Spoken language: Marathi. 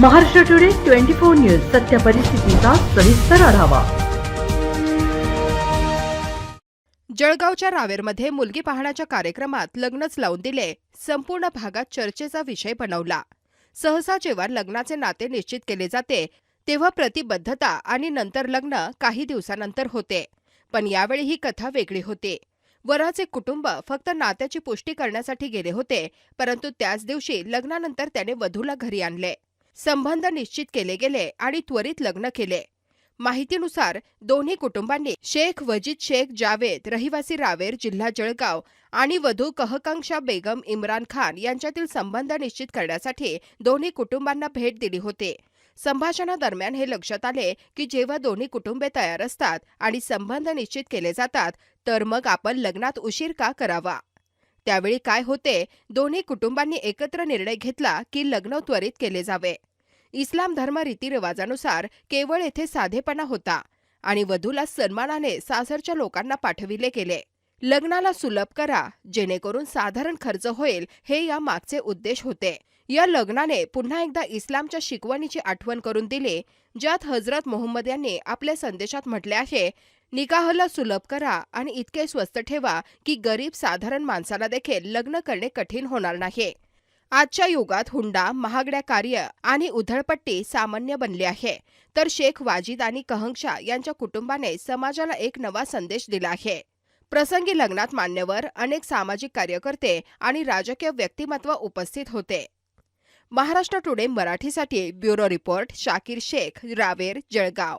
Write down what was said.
Maharashtra today twenty four news सत्य परिस्थितीचा सविस्तर आढावा. जळगावच्या रावेरमध्ये मुलगी पाहण्याच्या कार्यक्रमात लग्नच लावून दिले. संपूर्ण भागात चर्चेचा विषय बनवला. सहसा जेव्हा लग्नाचे नाते निश्चित केले जाते तेव्हा प्रतिबद्धता आणि नंतर लग्न काही दिवसानंतर होते. पण यावेळी ही कथा वेगळी होती. वराचे कुटुंब फक्त नात्याची पुष्टी करण्यासाठी गेले होते परंतु त्याच दिवशी लग्नानंतर त्याने वधूला घरी आणले. संबंध निश्चित केले गेले आणि त्वरित लग्न केले. माहितीनुसार दोन्ही कुटुंबांनी शेख वजीद शेख जावेद रहिवासी रावेर जिल्हा जळगाव आणि वधू कहकांक्षा बेगम इम्रान खान यांच्यातील संबंध निश्चित करण्यासाठी दोन्ही कुटुंबांना भेट दिली होती. संभाषणादरम्यान हे लक्षात आले की जेव्हा दोन्ही कुटुंबे तयार असतात आणि संबंध निश्चित केले जातात तर मग आपण लग्नात उशीर का करावा? त्यावेळी काय होते दोन्ही कुटुंबांनी एकत्र निर्णय घेतला की लग्न त्वरित केले जावे. इस्लाम धर्म रीतिरिवाजानुसार केवळ येथे साधेपणा होता आणि वधूला सन्मानाने सासरच्या लोकांना पाठविले गेले. लग्नाला सुलभ करा जेणेकरून साधारण खर्च होईल हे या मागचे उद्देश होते. या लग्नाने पुन्हा एकदा इस्लामच्या शिकवणीची आठवण करून दिली ज्यात हजरत मोहम्मद यांनी आपल्या संदेशात म्हटले आहे निकाहला सुलभ करा आणि इतके स्वस्त ठेवा की गरीब साधारण माणसाला देखील लग्न करणे कठीण होणार नाही. आजच्या युगात हुंडा महागड्या कार्य आणि उधळपट्टी सामान्य बनली आहे. तर शेख वाजिद आणि कहंक्षा यांच्या कुटुंबाने समाजाला एक नवा संदेश दिला आहे. प्रसंगी लग्नात मान्यवर अनेक सामाजिक कार्यकर्ते आणि राजकीय व्यक्तिमत्व उपस्थित होते. महाराष्ट्र टुडे मराठीसाठी ब्युरो रिपोर्ट शाकीर शेख रावेर जळगाव.